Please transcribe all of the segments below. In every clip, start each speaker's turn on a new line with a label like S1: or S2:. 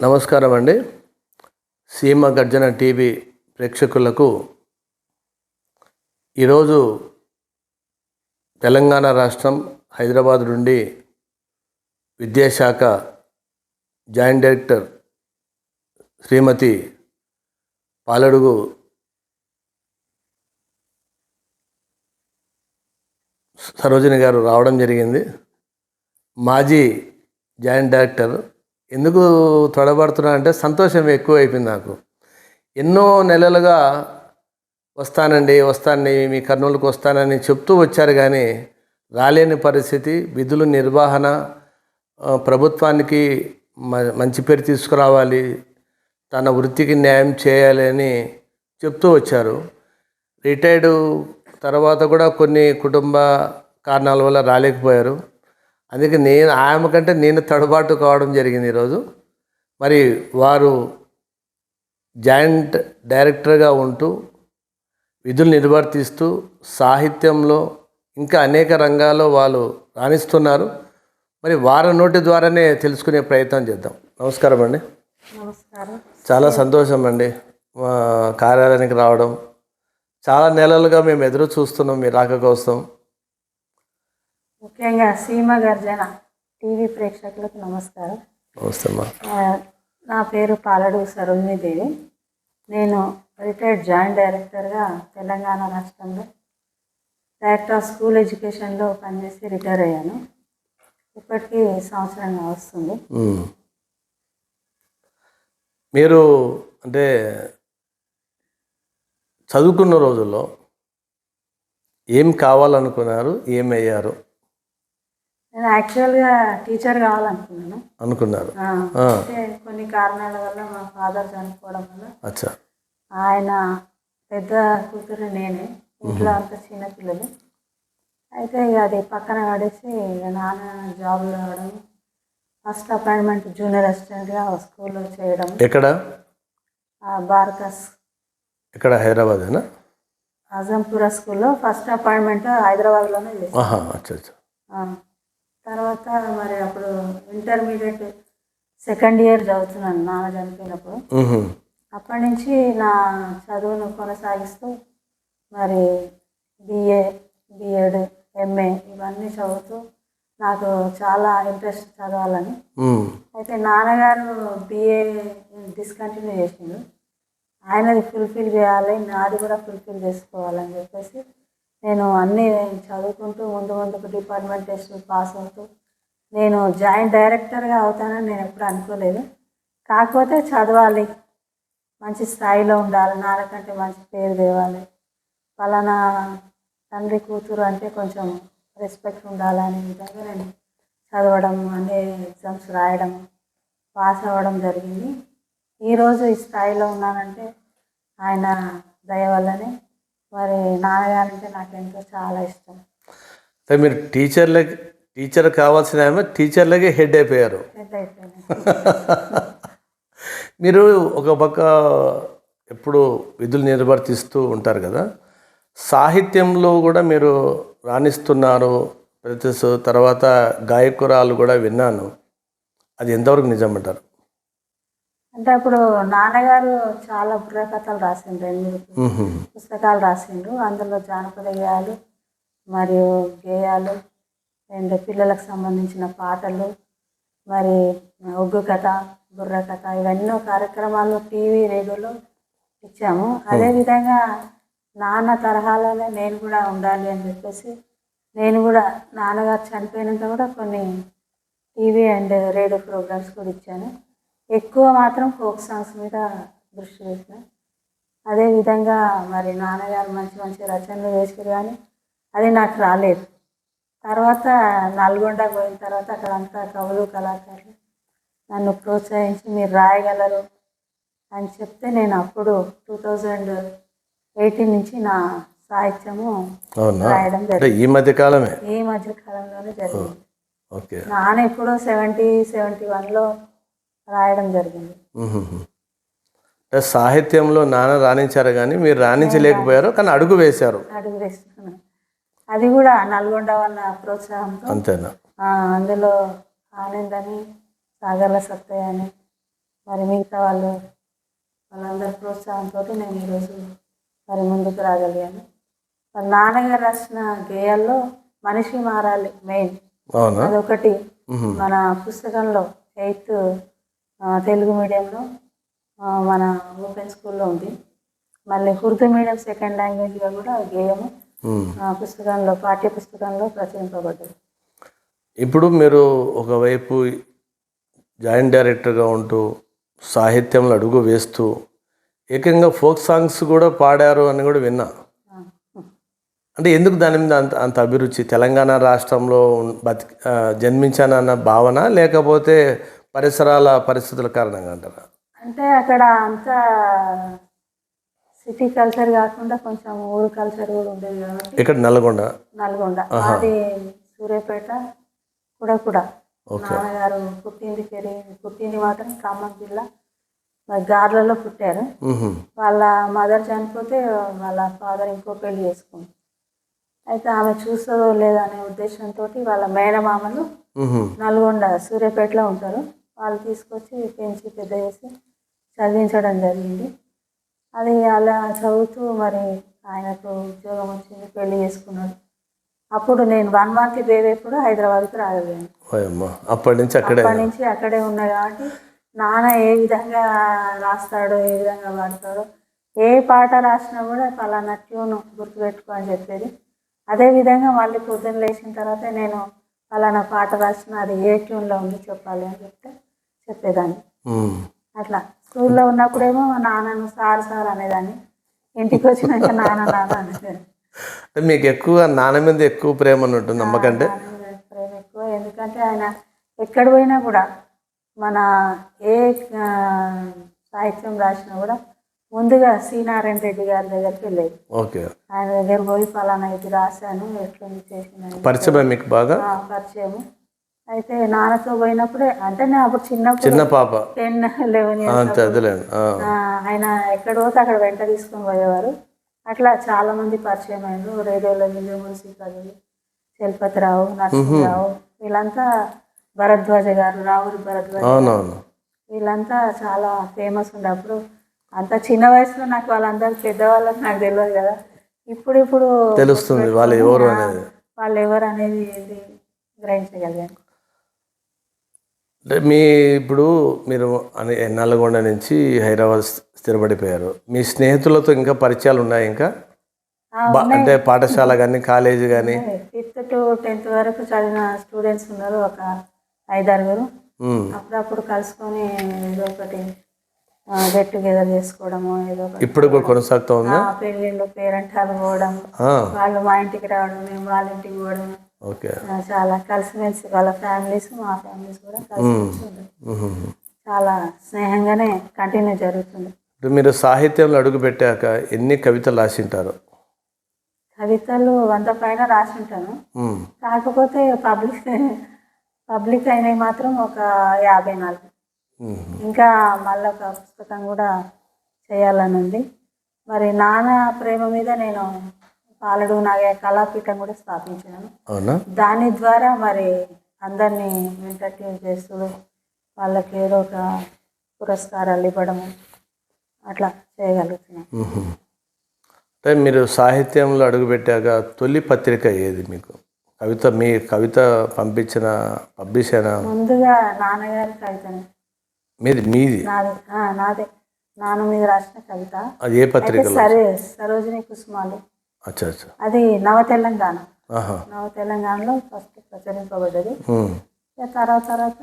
S1: నమస్కారం అండి సీమ గర్జన టీవీ ప్రేక్షకులకు ఈరోజు తెలంగాణ రాష్ట్రం హైదరాబాద్ నుండి విద్యాశాఖ జాయింట్ డైరెక్టర్ శ్రీమతి పాలడుగు సరోజిని గారు రావడం జరిగింది. మాజీ జాయింట్ డైరెక్టర్ ఎందుకు తొడబడుతున్నా అంటే సంతోషం ఎక్కువ అయిపోయింది నాకు. ఎన్నో నెలలుగా వస్తానండి వస్తానని మీ కర్నూలుకు వస్తానని చెప్తూ వచ్చారు కానీ రాలేని పరిస్థితి విధులు నిర్వహణ ప్రభుత్వానికి మ- మంచి పేరు తీసుకురావాలి తన వృత్తికి న్యాయం చేయాలి అని చెప్తూ వచ్చారు. రిటైర్డ్ తర్వాత కూడా కొన్ని కుటుంబ కారణాల వల్ల రాలేకపోయారు. అందుకే నేను ఆమె కంటే నేను తడబాటు కావడం జరిగింది ఈరోజు. మరి వారు జాయింట్ డైరెక్టర్గా ఉంటూ విధులు నిర్వర్తిస్తూ సాహిత్యంలో ఇంకా అనేక రంగాల్లో వాళ్ళు రాణిస్తున్నారు. మరి వారి నోటి ద్వారానే తెలుసుకునే ప్రయత్నం చేద్దాం. నమస్కారం అండి.
S2: నమస్కారం.
S1: చాలా సంతోషం అండి. మా కార్యాలయానికి రావడం. చాలా నెలలుగా మేము ఎదురు చూస్తున్నాం మీ రాక కోసం.
S2: ముఖ్యంగా సీమ గర్జన టీవీ ప్రేక్షకులకు నమస్కారం. నా పేరు పాలడు సరోజినీదేవి. నేను రిటైర్డ్ జాయింట్ డైరెక్టర్గా తెలంగాణ రాష్ట్రంలో డైరెక్టర్ ఆఫ్ స్కూల్ ఎడ్యుకేషన్లో పనిచేసి రిటైర్ అయ్యాను. ఇప్పటికీ సంవత్సరంగా వస్తుంది.
S1: మీరు అంటే చదువుకున్న రోజుల్లో ఏం కావాలనుకున్నారు ఏమయ్యారు?
S2: నేను యాక్చువల్గా టీచర్ కావాలనుకున్నాను.
S1: అనుకున్నారు.
S2: అయితే కొన్ని కారణాల వల్ల మా ఫాదర్ చనిపోవడం వల్ల
S1: అచ్చా.
S2: ఆయన పెద్ద కూతురు నేనే ఇంట్లో అంత చిన్న పిల్లలు. అయితే ఇక అది పక్కన పడేసి నాన్న జాబ్లో రావడం ఫస్ట్ అపాయింట్మెంట్ జూనియర్ అసిస్టెంట్గా స్కూల్లో చేయడం.
S1: ఎక్కడ?
S2: బార్కస్
S1: ఎక్కడ? హైదరాబాదేనా?
S2: అజంపుర స్కూల్లో ఫస్ట్ అపాయింట్మెంట్ హైదరాబాద్లోనే చేశాను
S1: ఆహా అచ్చా అచ్చా
S2: ఆ, తర్వాత మరి అప్పుడు ఇంటర్మీడియట్ సెకండ్ ఇయర్ చదువుతున్నాను నాన్న చనిపోయినప్పుడు. అప్పటి నుంచి నా చదువును కొనసాగిస్తూ మరి బిఏ బిఎడ్ ఎంఏ ఇవన్నీ చదువుతూ నాకు చాలా ఇంట్రెస్ట్ చదవాలని. అయితే నాన్నగారు బిఏ డిస్కంటిన్యూ చేసిండు ఆయనది ఫుల్ఫిల్ చేయాలి నాది కూడా ఫుల్ఫిల్ చేసుకోవాలని చెప్పేసి నేను అన్నీ చదువుకుంటూ ముందు ముందుకు డిపార్ట్మెంట్ టెస్ట్ పాస్ అవుతూ నేను జాయింట్ డైరెక్టర్గా అవుతానని నేను ఎప్పుడు అనుకోలేదు. కాకపోతే చదవాలి. మంచి స్థాయిలో ఉండాలి. నాన్నకంటే మంచి పేరు తేవాలి. పలానా తండ్రి కూతురు అంటే కొంచెం రెస్పెక్ట్ ఉండాలనే విధంగా నేను చదవడం అన్ని ఎగ్జామ్స్ రాయడం పాస్ అవ్వడం జరిగింది. ఈరోజు ఈ స్థాయిలో ఉన్నానంటే ఆయన దయ వల్లనే మరి నాన్నగారంటే నాకు ఎంతో చాలా ఇష్టం.
S1: అంటే మీరు టీచర్లకి టీచర్ కావాల్సిన ఆమె టీచర్లకే హెడ్ అయిపోయారు.
S2: అయిపోయింది
S1: మీరు ఒక పక్క ఎప్పుడు విధులు నిర్వర్తిస్తూ ఉంటారు కదా సాహిత్యంలో కూడా మీరు రాణిస్తున్నారు. ప్రతిస్ తర్వాత గాయకురాలు కూడా విన్నాను. అది ఎంతవరకు నిజమంటారు
S2: అంటే అప్పుడు నాన్నగారు చాలా బుర్రకథలు రాసిండ్రు ఎనిమిది
S1: మ్హూ.
S2: పుస్తకాలు రాసిండ్రు. అందులో జానపద గేయాలు మరియు గేయాలు అండ్ పిల్లలకు సంబంధించిన పాటలు మరి ఒగ్గు కథ బుర్ర కథ ఇవన్నో కార్యక్రమాలు టీవీ రేడియోలో ఇచ్చాము. అదేవిధంగా నాన్న తరహాలోనే నేను కూడా ఉండాలి అని చెప్పేసి నేను కూడా నాన్నగారు చనిపోయినాక కూడా కొన్ని టీవీ అండ్ రేడియో ప్రోగ్రామ్స్ కూడా ఇచ్చాను. ఎక్కువ మాత్రం ఫోక్ సాంగ్స్ మీద దృష్టి పెట్టిన. అదేవిధంగా మరి నాన్నగారు మంచి మంచి రచనలు చేశారు కానీ అది నాకు రాలేదు. తర్వాత నల్గొండ పోయిన తర్వాత అక్కడంతా కవులు కళాకారులు నన్ను ప్రోత్సహించి మీరు రాయగలరు అని చెప్తే నేను అప్పుడు టూ థౌజండ్ ఎయిటీన్ నుంచి నా సాహిత్యము రాయడం జరిగింది
S1: ఈ మధ్య కాలమే?
S2: ఈ మధ్య కాలంలోనే జరిగింది. నాన్న ఎప్పుడో సెవెంటీ సెవెంటీ వన్లో రాయడం జరిగింది.
S1: అంటే సాహిత్యంలో నాన్న రాణించారు కానీ మీరు రాణించలేకపోయారు కానీ అడుగు వేశారు.
S2: అడుగు వేస్తున్నాను అది కూడా నల్గొండ వాళ్ళ ప్రోత్సాహంతో
S1: అంతేనా?
S2: అందులో ఆనంద్ అని సాగర్ల సత్తయ్య అని మరి మిగతా వాళ్ళు వాళ్ళందరి ప్రోత్సాహంతో నేను ఈరోజు మరి ముందుకు రాగలిగాను. మరి నాన్నగారు రాసిన గేయాల్లో మనిషి మారాలి మెయిన్. అదొకటి. మన పుస్తకంలో ఎయిత్ తెలుగు మీడియంలో మన ఓపెన్ స్కూల్లో ఉంది. మళ్ళీ ఉర్దూ మీడియం సెకండ్ లాంగ్వేజ్గా కూడా గేయము. పుస్తకంలో పాఠ్య పుస్తకంలో ప్రచురింపబడ్డది.
S1: ఇప్పుడు మీరు ఒకవైపు జాయింట్ డైరెక్టర్గా ఉంటూ సాహిత్యంలో అడుగు వేస్తూ ఏకంగా ఫోక్ సాంగ్స్ కూడా పాడారు అని కూడా విన్నా. అంటే ఎందుకు దాని మీద అంత అంత అభిరుచి? తెలంగాణ రాష్ట్రంలో బతి జన్మించానన్న భావన లేకపోతే పరిసరాల పరిస్థితుల కారణంగా అంటారా?
S2: అంటే అక్కడ అంతా సిటీ కల్చర్ కాకుండా కొంచెం ఊరు కల్చర్ కూడా ఉండేది కాబట్టి
S1: ఇక్కడ నల్గొండ?
S2: నల్గొండ. అది సూర్యాపేట కూడా కూడా. నాన్నగారు పుట్టింది పెరిగి పుట్టింది మాత్రం ఖమ్మం జిల్లా. గార్లలో పుట్టారు. వాళ్ళ మదర్ చనిపోతే వాళ్ళ ఫాదర్ ఇంకో పెళ్ళి చేసుకుంది. అయితే ఆమె చూస్తుందో లేదో అనే ఉద్దేశంతో వాళ్ళ మేనమామలు. నల్గొండ సూర్యాపేటలో ఉంటారు. వాళ్ళు తీసుకొచ్చి పెంచి పెద్ద చేసి చదివించడం జరిగింది. అది అలా చదువుతూ మరి ఆయనకు ఉద్యోగం వచ్చింది పెళ్ళి చేసుకున్నాడు. అప్పుడు నేను వన్ మంత్ ఎప్పుడు హైదరాబాద్కి రాగలిగాను.
S1: అప్పటి నుంచి అక్కడే
S2: అప్పటి నుంచి అక్కడే ఉన్నా కాబట్టి నాన్న ఏ విధంగా రాస్తాడో ఏ విధంగా పాడతాడో ఏ పాట రాసినా కూడా పలానా ట్యూన్ గుర్తుపెట్టుకో అని చెప్పేది. అదే విధంగా మళ్ళీ పొద్దున్న లేచిన తర్వాత నేను పలానా పాట రాసిన అది ఏ ట్యూన్లో ఉంది చెప్పాలి అని చెప్తే చెప్పేదాన్ని. అట్లా. స్కూల్లో ఉన్నప్పుడేమో మా నాన్నను సార్ సార్ అనేదాన్ని. ఇంటికి వచ్చినాక నాన్న నాన్న అనేదాన్ని.
S1: మీకు ఎక్కువ నాన్న మీద ఎక్కువ ప్రేమ ఉన్నట్టు నమ్మకంటే?
S2: నాన్న ప్రేమ ఎక్కువ. ఎందుకంటే ఆయన ఎక్కడ పోయినా కూడా మన ఏ సాహిత్యం రాసినా కూడా ముందుగా సి. నారాయణ రెడ్డి గారి దగ్గరికి వెళ్ళేది.
S1: ఓకే.
S2: ఆయన దగ్గర పోయి ఫలానా ఇది రాశాను ఎట్లుంది చేసిన
S1: పరిచయం మీకు బాగా?
S2: పరిచయము. అయితే నాన్నతో పోయినప్పుడే అంటే నేను అప్పుడు చిన్నప్పుడు
S1: చిన్న పాప.
S2: Ten eleven.
S1: ఆ,
S2: ఆయన ఎక్కడ పోతే అక్కడ వెంట తీసుకొని పోయేవారు. అట్లా చాలా మంది పరిచయం అయ్యారు. రేడియోలో విజయ మున్సి కవి చలపతిరావు నరసింహరావు వీళ్ళంతా భరద్వాజ గారు రావురి భరద్వాజ వీళ్ళంతా చాలా ఫేమస్ ఉండే అప్పుడు అంత చిన్న వయసులో నాకు వాళ్ళందరూ పెద్దవాళ్ళకి నాకు తెలియదు కదా. ఇప్పుడు ఇప్పుడు
S1: తెలుస్తుంది వాళ్ళు ఎవరు అనేది.
S2: వాళ్ళు ఎవరు అనేది గ్రహించగలిగాను.
S1: అంటే మీ ఇప్పుడు మీరు నల్లగొండ నుంచి హైదరాబాద్ స్థి- స్థిరపడిపోయారు. మీ స్నేహితులతో ఇంకా పరిచయాలు ఉన్నాయి ఇంకా? అంటే పాఠశాల కానీ కాలేజీ కానీ
S2: ఫిఫ్త్ టు టెన్త్ వరకు చదివిన స్టూడెంట్స్ ఉన్నారు ఒక ఐదారుగురు. అప్పుడప్పుడు కలుసుకొని ఏదో ఒకటి గెట్ టుగెదర్ చేసుకోవడము ఏదో
S1: ఇప్పుడు కూడా కొనసాగుతూ ఉందా?
S2: పెళ్ళిళ్ళు పేరెంటాలు పోవడం వాళ్ళు మా ఇంటికి రావడం మేము వాళ్ళ ఇంటికి పోవడం
S1: ఓకే.
S2: చాలా కలిసిమెలిసి వాళ్ళ ఫ్యామిలీస్ మా ఫ్యామిలీస్ కూడా
S1: మ్మ్.
S2: చాలా స్నేహంగానే కంటిన్యూ జరుగుతుంది.
S1: మీరు సాహిత్యంలో అడుగు పెట్టాక ఎన్ని కవితలు రాసింటారు?
S2: కవితలు వంద పైన రాసి ఉంటాను
S1: మ్మ్.
S2: కాకపోతే పబ్లిక్ పబ్లిక్ అయినవి మాత్రం ఒక యాభై నాలుగు. ఇంకా మళ్ళీ ఒక పుస్తకం కూడా చేయాలని ఉంది మరి నాన్న ప్రేమ మీద నేను పాలడు నాగే కళాపీఠం కూడా స్థాపించాను.
S1: అవునా?
S2: దాని ద్వారా మరి అందరినీ ఎంటర్టైన్ చేస్తూ వాళ్ళకి ఏదో ఒక పురస్కారాలు ఇవ్వడము అట్లా చేయగలుగుతున్నాను.
S1: అంటే మీరు సాహిత్యంలో అడుగుపెట్టాక తొలి పత్రిక ఏది మీకు? కవిత మీ కవిత పంపించిన పబ్లిష్ అయిన
S2: ముందుగా నాన్నగారి కవితని.
S1: మీది మీది?
S2: నాది నాదే. నాన్న మీద రాసిన కవిత.
S1: అది ఏ
S2: అయితే
S1: పత్రికలో
S2: సరే సరోజిని కుసుమాలు. అది నవ తెలంగాణ. నవ తెలంగాణలో ఫస్ట్ ప్రచురింపబడ్డది. తర్వాత తర్వాత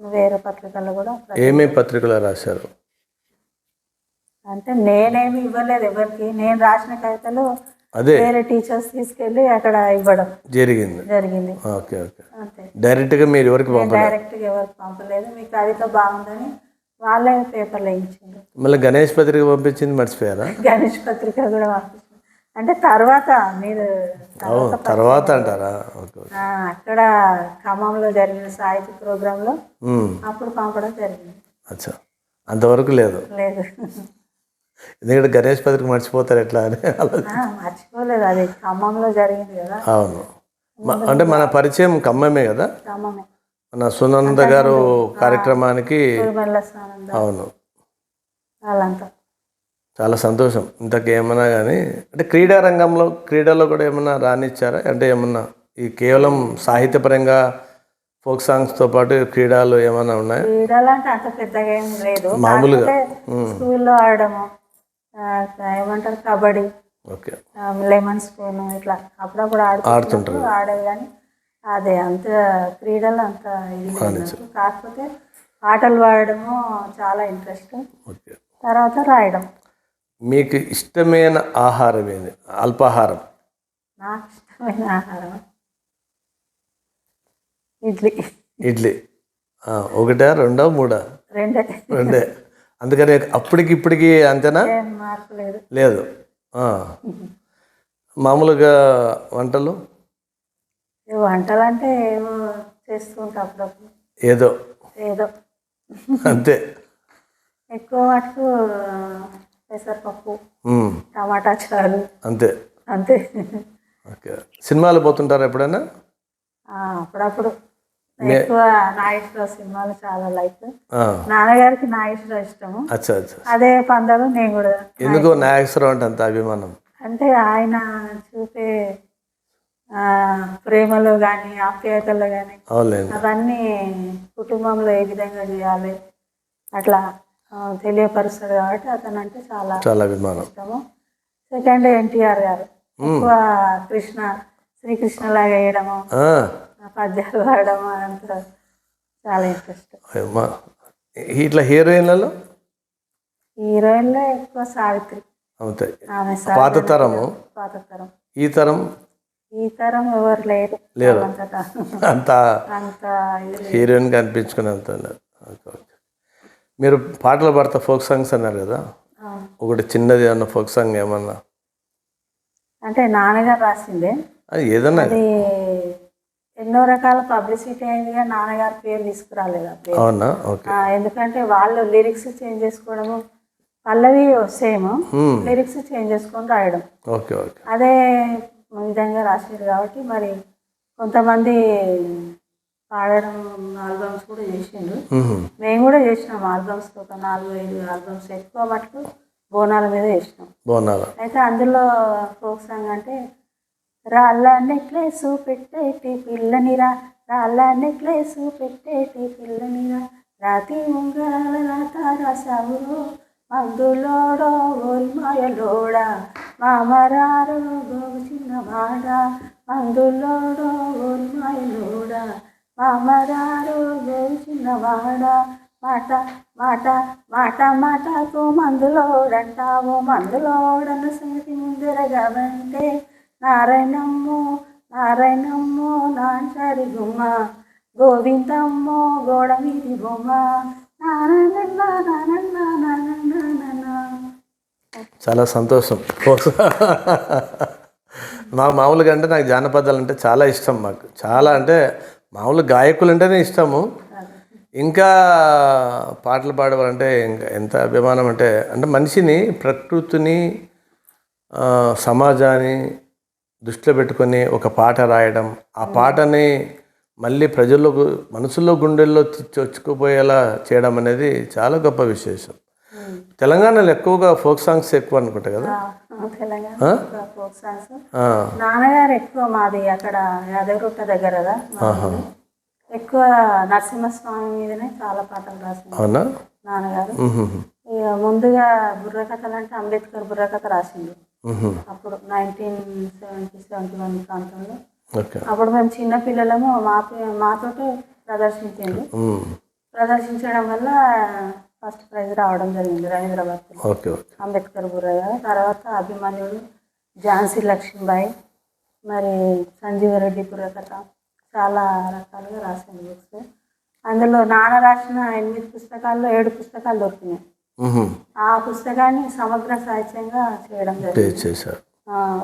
S2: వేరే పత్రికల్లో కూడా
S1: ఏమేమి పత్రికలో రాశారు?
S2: అంటే నేనేమి ఇవ్వలేదు ఎవరికి. నేను రాసిన కవితలు
S1: అదే.
S2: వేరే టీచర్స్ తీసుకెళ్ళి అక్కడ ఇవ్వడం
S1: జరిగింది.
S2: జరిగింది.
S1: Okay okay.
S2: అంతే.
S1: డైరెక్ట్గా మీరు ఎవరికి పంపలేదు?
S2: డైరెక్ట్గా ఎవరికి పంపలేదు. మీ కవిత బాగుందని వాళ్ళే పేపర్లో ఇచ్చిండ్రు.
S1: మళ్ళీ గణేష్ పత్రిక పంపించింది మర్చిపోయారా?
S2: గణేష్ పత్రిక కూడా పంపించారు అంటే తర్వాత మీరు
S1: తర్వాత అంటారా?
S2: అక్కడ ఖమ్మంలో జరిగిన సాహిత్య ప్రోగ్రాంలో. అప్పుడు పంపడం జరిగింది.
S1: అచ్చా. అంతవరకు లేదు.
S2: లేదు.
S1: ఎందుకంటే గణేష్ పత్రిక మర్చిపోతారు ఎట్లా అని
S2: మర్చిపోలేదు. అది ఖమ్మంలో జరిగింది కదా.
S1: అవును. అంటే మన పరిచయం ఖమ్మమే కదా?
S2: ఖమ్మమే.
S1: మన సునంద గారు కార్యక్రమానికి అవును.
S2: వాళ్ళంతా.
S1: చాలా సంతోషం. ఇంతకు ఏమన్నా కానీ అంటే క్రీడా రంగంలో క్రీడలో కూడా ఏమన్నా రానిచ్చారా? అంటే ఏమన్నా ఈ కేవలం సాహిత్యపరంగా ఫోక్ సాంగ్స్తో పాటు క్రీడలు ఏమైనా ఉన్నాయా?
S2: క్రీడలు అంటే అంత పెద్దగా ఏం లేదు.
S1: మామూలుగా.
S2: స్కూల్లో ఆడము ఏమంటారు కబడ్డీ
S1: ఓకే.
S2: లెమన్ స్పూన్ ఇట్లా. అప్పుడప్పుడు ఆడుతుంటారు. ఆడేది కానీ అదే అంత క్రీడలు అంత ఇది. కాకపోతే పాటలు పాడడము చాలా ఇంట్రెస్ట్.
S1: ఓకే.
S2: తర్వాత రాయడం.
S1: మీకు ఇష్టమైన ఆహారం ఏంది? అల్పాహారం.
S2: నాకు ఇష్టమైన ఆహారం ఇడ్లీ.
S1: ఇడ్లీ. ఒకటా రెండో మూడా?
S2: రెండే.
S1: రెండే. అందుకని అప్పటికి ఇప్పటికి అంతేనా?
S2: లేదు.
S1: మామూలుగా వంటలు?
S2: వంటలు అంటే ఏమో చేస్తూ ఉంటా అప్పుడప్పుడు?
S1: ఏదో.
S2: ఏదో.
S1: అంతే.
S2: ఎక్కువ మటుకు పెసరపప్పు టమాటా చారు.
S1: అంతే.
S2: అంతే.
S1: ఓకే. సినిమాలు పోతుంటారా ఎప్పుడైనా?
S2: అప్పుడప్పుడు. ఎక్కువ నాగేశ్వర సినిమాలు చాలా లైక్. నాన్నగారికి నాగేశ్వర ఇష్టము. అదే పందాలు నేను కూడా
S1: ఎందుకు నాగేశ్వరం. అంటే అంత అభిమానం?
S2: అంటే ఆయన చూపే ప్రేమలో కానీ ఆప్యాయతలో కానీ అవన్నీ కుటుంబంలో ఏ విధంగా చేయాలి అట్లా తెలియపరుస్తాడు కాబట్టి అతను అంటే చాలా
S1: చాలా అభిమానం.
S2: ఇష్టము. సెకండ్ ఎన్టీఆర్ గారు. ఎక్కువ కృష్ణ శ్రీకృష్ణ లాగా వేయడము పద్యాలు పాడడం అదంతా చాలా ఇంట్రెస్ట్.
S1: ఇట్లా హీరోయిన్లలో?
S2: హీరోయిన్లో ఎక్కువ సావిత్రి.
S1: అంతే. పాత తరము?
S2: పాత తరం.
S1: ఈ తరం?
S2: ఈ తరం ఎవరు లేరు.
S1: లేరు. అంత
S2: అంత.
S1: Heroine okay okay. మీరు పాటలు పాడతా ఫోక్ సాంగ్స్ అన్నారు కదా. ఒకటి చిన్నది ఏమన్నా ఫోక్ సాంగ్ ఏమన్నా?
S2: అంటే నాన్నగారు రాసిందే.
S1: అది ఏదన్నా?
S2: ఎన్నో రకాల పబ్లిసిటీ అయిందిగా నాన్నగారి పేరు తీసుకురాలేదు
S1: అవునా?
S2: ఎందుకంటే వాళ్ళు లిరిక్స్ చేంజ్ చేసుకోవడము పల్లవి సేమ్. లిరిక్స్ చేంజ్ చేసుకొని రాయడం.
S1: ఓకే ఓకే.
S2: అదే విధంగా రాశారు కాబట్టి మరి కొంతమంది పాడడం ఆల్బమ్స్ కూడా చేసిండ్రు
S1: మ్మ్.
S2: కూడా చేసినాం ఆల్బమ్స్ ఒక నాలుగు ఐదు ఆల్బమ్స్. ఎక్కువ మటుకు బోనాల మీద చేసినాం.
S1: బాగున్నారా
S2: అయితే అందులో ఫోక్ సాంగ్ అంటే రాళ్ళ నెక్లెస్ పెట్టేటి పిల్లనిరా రాళ్ళ నెక్లెస్ పెట్టేటి పిల్లనిరా రాతి ఉంగరాల రాత రాసావురో మందులోడో ఓల్మాయలోడా. మామరారో గోగు చిన్న మాడ మందులోడో ఓల్మాయలోడా. మామరారు గోగు వాడ మాట మాట మాట మాటకు మందులోడంటావు. మందులోడన్న సంగతి ముందరగవంటే నారాయణమ్మో నారాయణమ్మో నాంచారి గుమ్మ. గోవిందమ్మో గోడ మీది బొమ్మ నారాయణ నారాయణ నారాయణ
S1: చాలా సంతోషం. మా మామూలుగా అంటే నాకు జానపదాలు అంటే చాలా ఇష్టం మాకు. చాలా అంటే మామూలు గాయకులు అంటేనే ఇష్టము. ఇంకా పాటలు పాడవాలంటే ఇంకా ఎంత అభిమానం అంటే అంటే మనిషిని ప్రకృతిని సమాజాన్ని దృష్టిలో పెట్టుకొని ఒక పాట రాయడం ఆ పాటని మళ్ళీ ప్రజలకు మనసులో గుండెల్లో చొచ్చుకుపోయేలా చేయడం అనేది చాలా గొప్ప విశేషం. తెలంగాణలో ఎక్కువగా ఫోక్ సాంగ్స్ ఎక్కువ అనుకుంటా కదా?
S2: నాన్నగారు ఎక్కువ మాది అక్కడ యాదగిరిగుట్ట దగ్గర. ఎక్కువ నరసింహస్వామి మీదనే చాలా పాటలు రాసింది నాన్నగారు. ఇక ముందుగా బుర్రకథలు అంటే అంబేద్కర్ బుర్రకథ రాసింది
S1: మ్మ్.
S2: అప్పుడు నైన్టీన్ సెవెంటీ సెవెంటీ వన్ ప్రాంతంలో అప్పుడు మేము చిన్న పిల్లలము మా మాతోటే ప్రదర్శించింది. ప్రదర్శించడం వల్ల ఫస్ట్ ప్రైజ్ రావడం జరిగింది
S1: ఓకే
S2: అంబేద్కర్ బుర్రగా తర్వాత అభిమన్యుడు ఝాన్సీ లక్ష్మీబాయి మరి సంజీవరెడ్డి బుర్రకథ చాలా రకాలుగా రాశాను బుక్స్ అందులో నాన్న రాసిన ఎనిమిది పుస్తకాల్లో ఏడు పుస్తకాలు దొరికినాయి. ఆ పుస్తకాన్ని సమగ్ర సాహిత్యంగా చేయడం జరిగింది.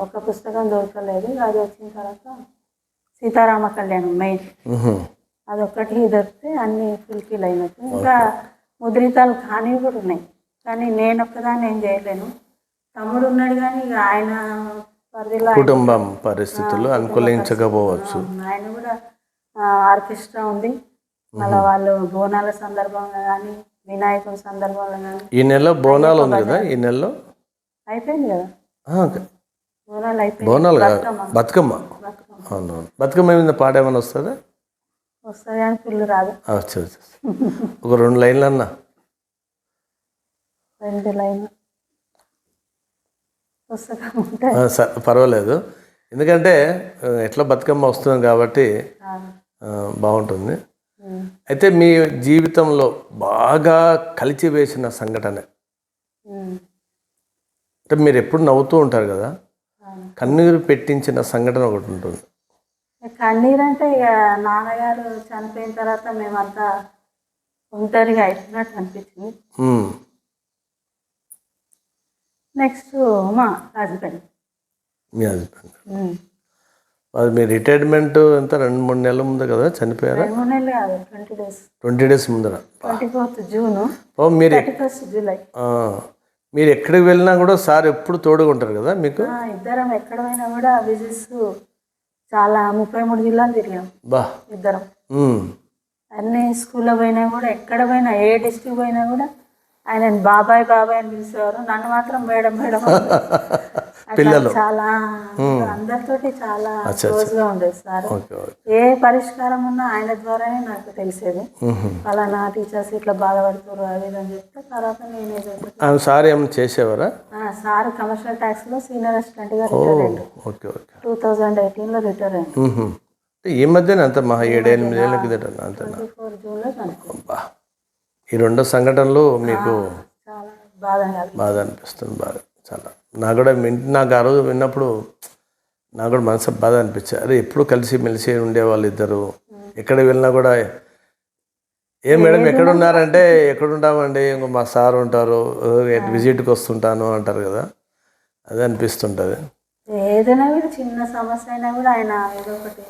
S2: ఒక పుస్తకం దొరకలేదు. అది వచ్చిన తర్వాత సీతారామ కళ్యాణం మెయిన్. అదొక్కటి దొరికితే అన్ని ఫుల్ఫిల్ అయినట్టు. ఇంకా ముద్రితాలు కానివి కూడా ఉన్నాయి. కానీ నేను ఒక్కదాన్ని ఏం చేయలేను. తమ్ముడు ఉన్నాడు కానీ ఇక ఆయన పరిధిలో
S1: కుటుంబం పరిస్థితులు అనుకూలించకపోవచ్చు.
S2: ఆయన కూడా ఆర్కెస్ట్రా ఉంది. మళ్ళీ వాళ్ళు బోనాల సందర్భంగా కానీ వినాయకుడి సందర్భంలో కానీ.
S1: ఈ నెలలో బోనాలు ఉంది కదా ఈ నెలలో?
S2: అయిపోయింది కదా? బోనాలు అయిపోయింది
S1: బోనాలు
S2: బతుకమ్మ.
S1: అవునవును. బతుకమ్మ మీద పాట ఏమైనా వస్తుందా?
S2: రాదు.
S1: వచ్చి ఒక రెండు లైన్లు అన్నా.
S2: రెండు పుస్తకం
S1: పర్వాలేదు. ఎందుకంటే ఎట్లా బతుకమ్మ వస్తుంది కాబట్టి బాగుంటుంది. అయితే మీ జీవితంలో బాగా కలిచివేసిన సంఘటన.
S2: ఉమ్.
S1: అంటే మీరు ఎప్పుడు నవ్వుతూ ఉంటారు కదా. కన్నీరు పెట్టించిన సంఘటన ఒకటి ఉంటుంది.
S2: కన్నీరు అంటే ఇక నాన్నగారు చనిపోయిన తర్వాత మేమంతా ఒంటరిగా అయిపోయినట్టు అనిపించింది. నెక్స్ట్ మా హస్బెండ్
S1: మీ హస్బెండ్ అది మీ రిటైర్మెంట్ ఎంత? రెండు మూడు నెలల ముందు కదా చనిపోయారా?
S2: రెండు మూడు నెలలు కాదు ట్వంటీ డేస్.
S1: ట్వంటీ డేస్ ముందర.
S2: Twenty fourth June.
S1: ఓ మీరు
S2: ఫస్ట్ జూలై.
S1: మీరు ఎక్కడికి వెళ్ళినా కూడా సార్ ఎప్పుడు తోడుగా ఉంటారు కదా మీకు?
S2: ఇద్దరం ఎక్కడ పోయినా కూడా విజిట్స్ చాలా ముప్పై మూడు జిల్లాలు తిరిగాం.
S1: బా.
S2: ఇద్దరం. అన్ని స్కూల్లో పోయినా కూడా ఎక్కడ పోయినా ఏ డిస్ట్రిక్ట్ పోయినా కూడా ఆయన బాబాయ్ బాబాయ్ అని పిలిచేవారు నన్ను మాత్రం మేడం మేడం
S1: పిల్లలు.
S2: చాలా అందరితోటి చాలా ఉండేది సార్. ఏ పరిష్కారం ఉన్నా ఆయన ద్వారానే నాకు తెలిసేది.
S1: ఉహు.
S2: ఫలానా టీచర్స్ ఇట్లా బాధపడుతున్నారు అది అని చెప్తే తర్వాత నేనే
S1: సార్ ఏమైనా చేసేవారా?
S2: సార్ కమర్షియల్ ట్యాక్స్లో సీనియర్
S1: అసిస్టెంట్గా
S2: retire
S1: okay okay.
S2: Two thousand ఎయిటీన్లో రిటైర్.
S1: అంటే ఈ మధ్యన అంత మహా ఏడు ఎనిమిది ఏళ్ళ కిందట అంతేనా అబ్బా. ఈ రెండు సంఘటనలు మీకు
S2: బాధ
S1: అనిపిస్తుంది బాగా. చాలా. నాకు కూడా నాకు ఆ రోజు విన్నప్పుడు నాకు కూడా మనసు బాధ అనిపించారు అరే ఎప్పుడు కలిసి మెలిసి ఉండేవాళ్ళు ఇద్దరు ఎక్కడ వెళ్ళినా కూడా ఏ మేడం ఎక్కడ ఉన్నారంటే ఎక్కడ ఉంటామండి? ఇంకో మా సార్ ఉంటారు. విజిట్కి వస్తుంటాను అంటారు కదా. అదే అనిపిస్తుంటుంది.
S2: ఏదైనా కూడా చిన్న సమస్య అయినా కూడా ఆయన ఏదో ఒకటి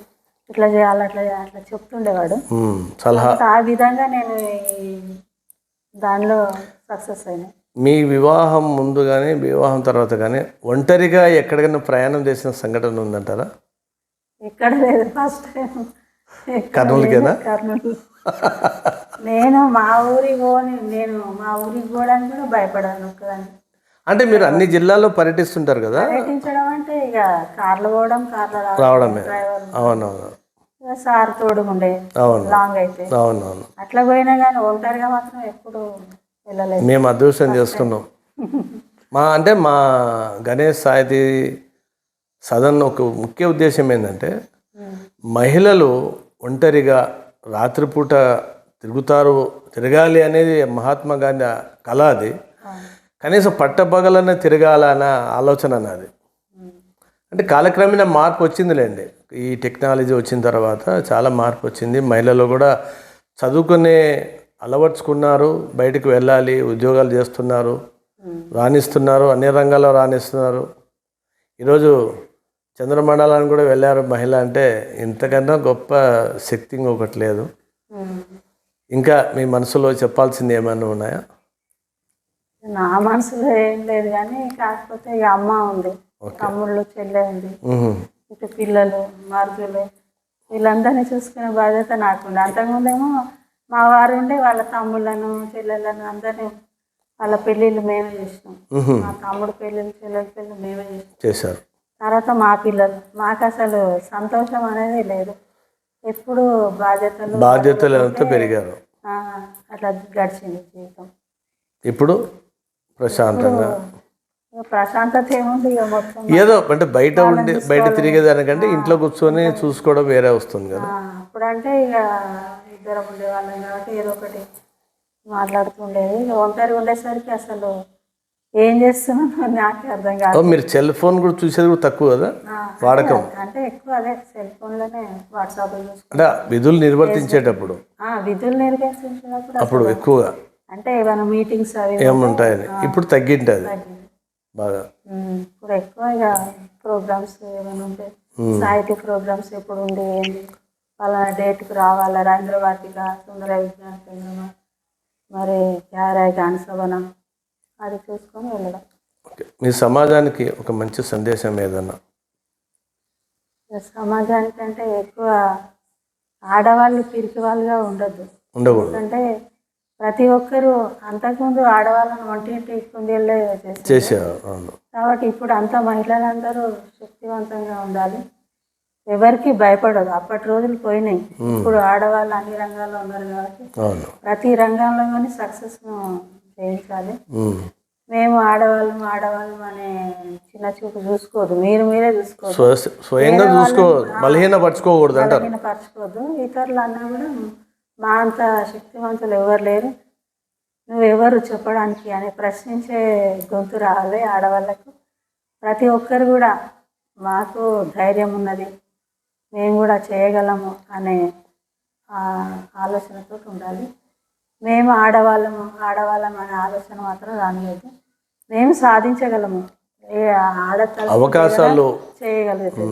S2: ఇట్లా చేయాలి అట్లా చేయాలి అట్లా చెప్తుండేవాడు.
S1: సలహా
S2: ఆ విధంగా నేను దానిలో సక్సెస్ అయినా.
S1: మీ వివాహం ముందు కానీ వివాహం తర్వాత కానీ ఒంటరిగా ఎక్కడికైనా ప్రయాణం చేసిన సంఘటన ఉందంటారా?
S2: ఎక్కడ లేదు ఫస్ట్ టైం
S1: కర్నూలుకేనా?
S2: కర్నూలు. నేను మా ఊరికి పోని నేను మా ఊరికి పోవడానికి కూడా భయపడాను ఒక్కదాన్ని.
S1: అంటే మీరు అన్ని జిల్లాల్లో పర్యటిస్తుంటారు కదా?
S2: పర్యటించడం అంటే ఇక కార్లు పోవడం కార్లు రావడం
S1: రావడమే. అవునవును.
S2: సార్ తోడుగుండే
S1: అవును.
S2: లాంగ్ అయితే.
S1: అవునవును.
S2: అట్లా పోయినా కానీ ఒంటరిగా మాత్రం ఎప్పుడు
S1: మేము అదృష్టం చేసుకున్నాం. మా అంటే మా గణేష్ సాహితీ సదన్ ఒక ముఖ్య ఉద్దేశం ఏంటంటే మహిళలు ఒంటరిగా రాత్రిపూట తిరుగుతారు తిరగాలి అనేది మహాత్మా గాంధీ కళ అది. కనీసం పట్టపగలనే తిరగాలన్న ఆలోచన నాది. అంటే కాలక్రమేణా మార్పు వచ్చిందిలేండి ఈ టెక్నాలజీ వచ్చిన తర్వాత చాలా మార్పు వచ్చింది. మహిళలు కూడా చదువుకునే అలవర్చుకున్నారు బయటకు వెళ్ళాలి ఉద్యోగాలు చేస్తున్నారు రాణిస్తున్నారు అన్ని రంగాల్లో రాణిస్తున్నారు ఈరోజు చంద్రమండలానికి కూడా వెళ్ళారు మహిళ అంటే ఇంతకన్నా గొప్ప శక్తి ఇంకొకటి లేదు. ఇంకా మీ మనసులో చెప్పాల్సింది ఏమైనా ఉన్నాయా
S2: నా మనసులో ఏం లేదు కానీ కాకపోతే ఇక అమ్మ ఉంది తమ్ముళ్ళు చెల్లె ఉంది. ఇటు పిల్లలు మరుదులు వీళ్ళందరినీ చూసుకునే బాధ్యత నాకుంది అంతకుముందేమో మా వారు ఉండే వాళ్ళ తమ్ముళ్ళను చెల్లెళ్ళను అందరినీ వాళ్ళ పెళ్ళిళ్ళు మేమే చేసినాం. మా తమ్ముడు పెళ్ళిళ్ళు చెల్లెల పెళ్ళిళ్ళు మేమే చేసినాం.
S1: చేశారు.
S2: తర్వాత మా పిల్లలు. మాకు అసలు సంతోషం అనేది లేదు. ఎప్పుడు బాధ్యతలు
S1: బాధ్యతలతో పెరిగారు.
S2: ఆ, అట్లా గడిచింది జీవితం.
S1: ఇప్పుడు ప్రశాంతంగా.
S2: ప్రశాంతత ఏముంది మొత్తం
S1: ఏదో అంటే బయట ఉండి బయట తిరిగేదానికంటే ఇంట్లో కూర్చొని చూసుకోవడం వేరే వస్తుంది కదా.
S2: అప్పుడంటే ఇక ఇద్దరం ఉండేవాళ్ళం కాబట్టి ఏదో ఒకటి మాట్లాడుతుండేది. ఒంటరి ఉండేసరికి అసలు ఏం చేస్తున్నానో నాకే అర్థం కాదు.
S1: మీరు సెల్ ఫోన్ కూడా చూసేది కూడా తక్కువ కదా? వాడకం?
S2: అంటే ఎక్కువ అదే సెల్ ఫోన్లోనే వాట్సాప్
S1: అంటే విధులు నిర్వర్తించేటప్పుడు?
S2: ఆ, విధులు నిర్వహించినప్పుడు
S1: అప్పుడు ఎక్కువగా?
S2: అంటే ఏమైనా మీటింగ్స్ అవి
S1: ఏముంటాయని ఇప్పుడు తగ్గింటుంది. బాగా.
S2: ఇప్పుడు ఎక్కువ ఇక ప్రోగ్రామ్స్ ఏమైనా ఉంటే సాహిత్య ప్రోగ్రామ్స్ ఎప్పుడు ఏంటి? పలానా డేట్కి రావాలా? రవీంద్ర వాటిక సుందర విజ్ఞాన కేంద్రమా మరి క్యారాయ్ గాన సభన అది చూసుకొని వెళ్ళడం.
S1: మీ సమాజానికి ఒక మంచి సందేశం ఏదన్నా?
S2: ఇక సమాజానికంటే ఎక్కువ ఆడవాళ్ళు పిరికి వాళ్ళుగా ఉండొద్దు.
S1: ఉండకూడదు.
S2: ఎందుకంటే ప్రతి ఒక్కరూ అంతకుముందు ఆడవాళ్ళని వంటింటి కుందేళ్ళే
S1: అవును.
S2: కాబట్టి ఇప్పుడు అంతా మహిళలందరూ శక్తివంతంగా ఉండాలి. ఎవరికి భయపడదు. అప్పటి రోజులు పోయినాయి. ఇప్పుడు ఆడవాళ్ళు అన్ని రంగాల్లో ఉన్నారు కాబట్టి ప్రతి రంగంలో కానీ సక్సెస్ చేయించాలి. మేము. ఆడవాళ్ళం ఆడవాళ్ళం అనే చిన్న చూపు చూసుకోవద్దు. మీరు మీరే చూసుకోవద్దు.
S1: స్వ- స్వయంగా చూసుకో బలహీనపరచుకోకూడదు అంటారు.
S2: పరచుకోవద్దు ఇతరులు అన్నా కూడా మా అంత శక్తివంతులు ఎవరు లేరు. నువ్వెవరు చెప్పడానికి అని ప్రశ్నించే గొంతు రావాలి ఆడవాళ్ళకు. ప్రతి ఒక్కరు కూడా మాకు ధైర్యం ఉన్నది. మేము కూడా చేయగలము అనే ఆలోచనతో ఉండాలి. మేము ఆడవాళ్ళము ఆడవాళ్ళం అనే ఆలోచన మాత్రం రానిలేదు మేము సాధించగలము. ఏ ఆడతల
S1: అవకాశాలు
S2: చేయగలుగుతాం.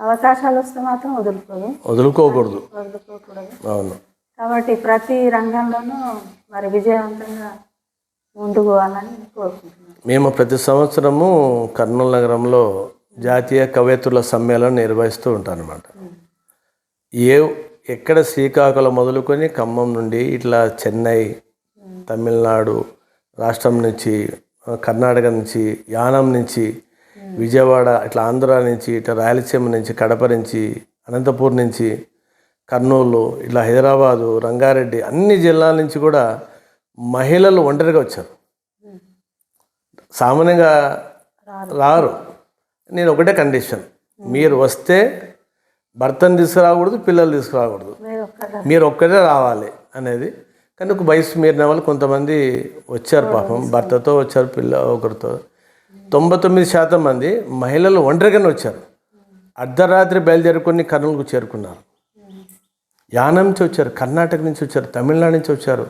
S2: అవకాశాలు వస్తే మాత్రం వదులుకోదు
S1: వదులుకోకూడదు.
S2: వదులుకోకూడదు.
S1: అవును.
S2: కాబట్టి ప్రతి రంగంలోనూ మరి విజయవంతంగా ముందుకు పోవాలని కోరుకుంటున్నాను.
S1: మేము ప్రతి సంవత్సరము కర్నూలు నగరంలో జాతీయ కవయిత్రుల సమ్మేళనం నిర్వహిస్తూ ఉంటానమాట ఏ ఎక్కడ శ్రీకాకుళం మొదలుకొని ఖమ్మం నుండి ఇట్లా చెన్నై తమిళనాడు రాష్ట్రం నుంచి కర్ణాటక నుంచి యానం నుంచి విజయవాడ ఇట్లా ఆంధ్ర నుంచి ఇట్లా రాయలసీమ నుంచి కడప నుంచి అనంతపూర్ నుంచి కర్నూలు ఇట్లా హైదరాబాదు రంగారెడ్డి అన్ని జిల్లాల నుంచి కూడా మహిళలు ఒంటరిగా వచ్చారు. సామాన్యంగా రారు. నేను ఒకటే కండిషన్ మీరు వస్తే భర్తను తీసుకురాకూడదు పిల్లలు తీసుకురాకూడదు.
S2: మీరు ఒక్క
S1: మీరు ఒక్కరే రావాలి అనేది. కానీ ఒక వయసు మీరిన వాళ్ళు కొంతమంది వచ్చారు పాపం భర్తతో వచ్చారు పిల్ల ఒకరితో. తొంభై తొమ్మిది శాతం మంది మహిళలు ఒంటరిగానే వచ్చారు. అర్ధరాత్రి బయలుదేరుకొని కర్నూలుకు చేరుకున్నారు. యానం నుంచి వచ్చారు కర్ణాటక నుంచి వచ్చారు తమిళనాడు నుంచి వచ్చారు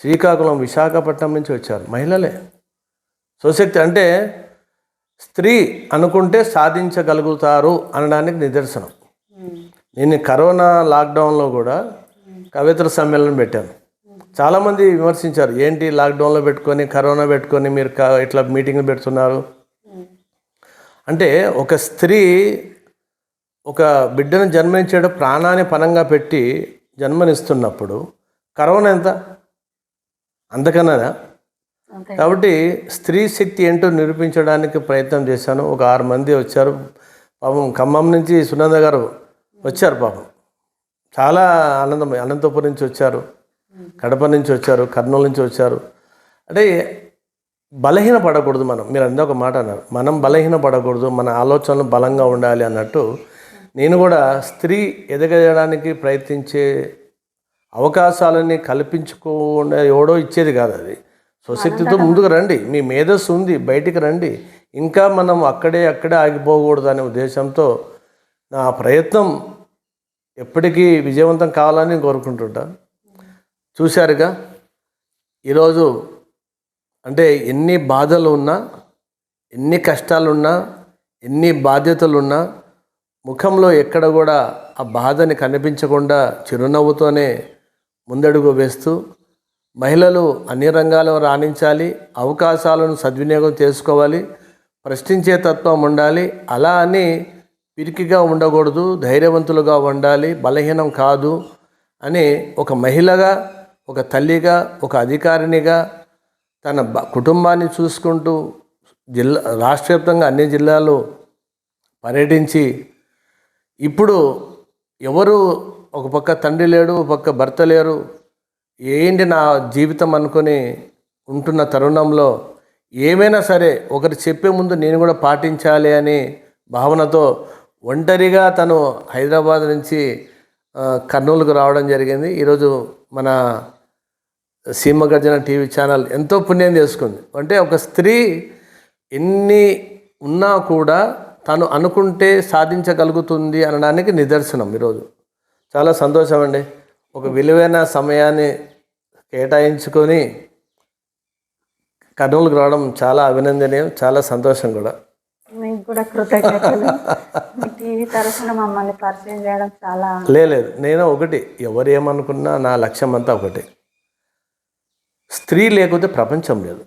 S1: శ్రీకాకుళం విశాఖపట్నం నుంచి వచ్చారు మహిళలే. స్వశక్తి అంటే స్త్రీ అనుకుంటే సాధించగలుగుతారు అనడానికి నిదర్శనం. నేను కరోనా లాక్డౌన్లో కూడా కవితల సమ్మేళనం పెట్టాను. చాలామంది విమర్శించారు ఏంటి లాక్డౌన్లో పెట్టుకొని కరోనా పెట్టుకొని మీరు క- ఇట్లా మీటింగ్లు పెడుతున్నారు? అంటే ఒక స్త్రీ ఒక బిడ్డను జన్మించేటప్పుడు ప్రాణాన్ని పనంగా పెట్టి జన్మనిస్తున్నప్పుడు కరోనా ఎంత? అంతకన్నా కాబట్టి స్త్రీ శక్తి ఏంటో నిరూపించడానికి ప్రయత్నం చేశాను. ఒక ఆరు మంది వచ్చారు. పాపం ఖమ్మం నుంచి సునంద గారు వచ్చారు పాపం. చాలా ఆనందం. అనంతపురం నుంచి వచ్చారు. కడప నుంచి వచ్చారు. కర్నూలు నుంచి వచ్చారు. అంటే బలహీన పడకూడదు మనం. మీరు అందరూ ఒక మాట అన్నారు. మనం బలహీన పడకూడదు. మన ఆలోచనలు బలంగా ఉండాలి అన్నట్టు నేను కూడా స్త్రీ ఎదగడానికి ప్రయత్నించే అవకాశాలని కల్పించుకోకుండా ఎవడో ఇచ్చేది కాదు అది. స్వశక్తితో ముందుకు రండి. మీ మేధస్సు ఉంది బయటికి రండి. ఇంకా మనం అక్కడే అక్కడే ఆగిపోకూడదు అనే ఉద్దేశంతో నా ప్రయత్నం ఎప్పటికీ విజయవంతం కావాలని కోరుకుంటుంటా. చూశారుగా ఈరోజు అంటే ఎన్ని బాధలు ఉన్నా ఎన్ని కష్టాలున్నా ఎన్ని బాధ్యతలున్నా ముఖంలో ఎక్కడ కూడా ఆ బాధని కనిపించకుండా చిరునవ్వుతోనే ముందడుగు వేస్తూ మహిళలు అన్ని రంగాల్లో రాణించాలి అవకాశాలను సద్వినియోగం చేసుకోవాలి ప్రశ్నించే తత్వం ఉండాలి. అలా అని పిరికిగా ఉండకూడదు ధైర్యవంతులుగా ఉండాలి బలహీనం కాదు అని ఒక మహిళగా ఒక తల్లిగా ఒక అధికారినిగా తన బ- కుటుంబాన్ని చూసుకుంటూ జిల్లా రాష్ట్ర వ్యాప్తంగా అన్ని జిల్లాలు పర్యటించి ఇప్పుడు ఎవరు ఒక పక్క తండ్రి లేడు ఒక పక్క భర్త లేరు ఏంటి నా జీవితం అనుకొని ఉంటున్న తరుణంలో ఏమైనా సరే ఒకరు చెప్పే ముందు నేను కూడా పాటించాలి అని భావనతో ఒంటరిగా తను హైదరాబాద్ నుంచి కర్నూలుకు రావడం జరిగింది. ఈరోజు మన సీమగర్జన టీవీ ఛానల్ ఎంతో పుణ్యం చేసుకుంది. అంటే ఒక స్త్రీ ఎన్ని ఉన్నా కూడా తను అనుకుంటే సాధించగలుగుతుంది అనడానికి నిదర్శనం ఈరోజు. చాలా సంతోషం అండి. ఒక విలువైన సమయాన్ని కేటాయించుకొని కర్నూలుకు రావడం చాలా అభినందనీయం చాలా సంతోషం కూడా.
S2: మీకు కూడా కృతజ్ఞతలు. మీ టీవీ తరఫున మమ్మల్ని పరిచయం చేయడం చాలా
S1: లే- లేదు. నేను ఒకటి ఎవరు ఏమనుకున్నా నా లక్ష్యం అంతా ఒకటి. స్త్రీ లేకపోతే ప్రపంచం లేదు.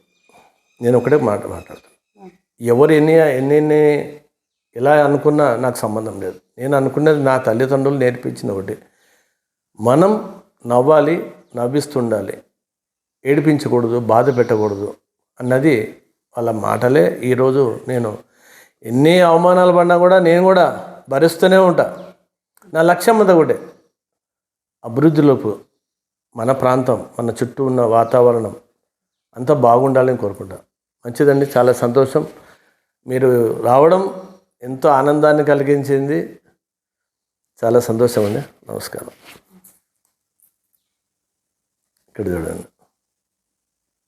S1: నేను ఒకటే మాట మాట్లాడుతాను ఎవరు ఎన్ని ఎన్ని ఎన్ని ఎలా అనుకున్నా నాకు సంబంధం లేదు. నేను అనుకున్నది నా తల్లిదండ్రులు నేర్పించిన ఒకటి. మనం నవ్వాలి నవ్విస్తుండాలి. ఏడిపించకూడదు బాధ పెట్టకూడదు అన్నది వాళ్ళ మాటలే. ఈరోజు నేను ఎన్ని అవమానాలు పడినా కూడా నేను కూడా భరిస్తూనే ఉంటా. నా లక్ష్యం అంతా ఒకటే. అభివృద్ధిలోపు మన ప్రాంతం మన చుట్టూ ఉన్న వాతావరణం అంతా బాగుండాలని కోరుకుంటా. మంచిదండి. చాలా సంతోషం. మీరు రావడం ఎంతో ఆనందాన్ని కలిగించింది. చాలా సంతోషం అండి. నమస్కారం. ఇక్కడ చూడండి